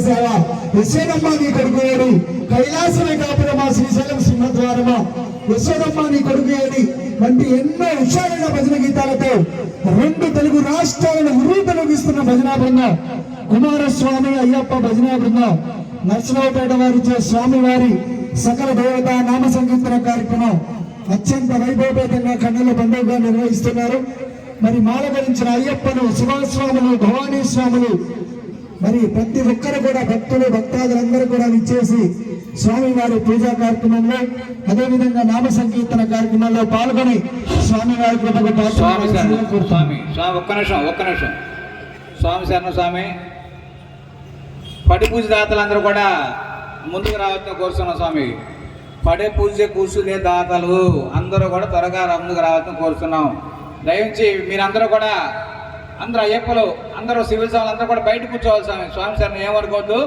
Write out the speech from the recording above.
సేవ. యశోదమ్మ నీ కొడుకు ఏడి. కైలాసమే కాపురమా శ్రీశైలం సింహద్వారమా. యశోదమ్మ నీ కొడుకు ఏడి. వంటి ఎన్నో విషయాలైన భజన గీతాలతో రెండు తెలుగు రాష్ట్రాలను ఉరువు తొలగిస్తున్న భజనా బృందం. కుమారస్వామి అయ్యప్ప భజనా బృందం. నర్సరావుపేట వారిచే స్వామి వారి సకల దేవత నామ సంకీర్తన కార్యక్రమం అత్యంత వైభవపేతంగా కన్నుల పండుగగా నిర్వహిస్తున్నారు. మరి మాల ధరించిన అయ్యప్పను శివస్వాములు భవానీ స్వాములు మరి ప్రతి ఒక్కరు కూడా భక్తులు భక్తాదులందరూ కూడా విచ్చేసి స్వామి వారి పూజా కార్యక్రమంలో అదేవిధంగా నామ సంకీర్తన కార్యక్రమంలో పాల్గొని స్వామి వారి కృపకు స్వామి స్వామి స్వామి ఒక్క నిమిషం ఒక్క నిమిషం. స్వామి శరణం స్వామి పడి పూజ దాతలందరూ కూడా ముందుకు రావచ్చని కోరుతున్నాం స్వామి. పడే పూజ కూర్చునే దాతలు అందరూ కూడా త్వరగా ముందుకు రావచ్చని కోరుతున్నాం. దయించి మీరందరూ కూడా అందరూ అయ్యప్పలు అందరూ సివిల్ స్వామి అందరూ కూడా బయట కూర్చోవాలి స్వామి. స్వామి శరణం ఏమనుకోవద్దు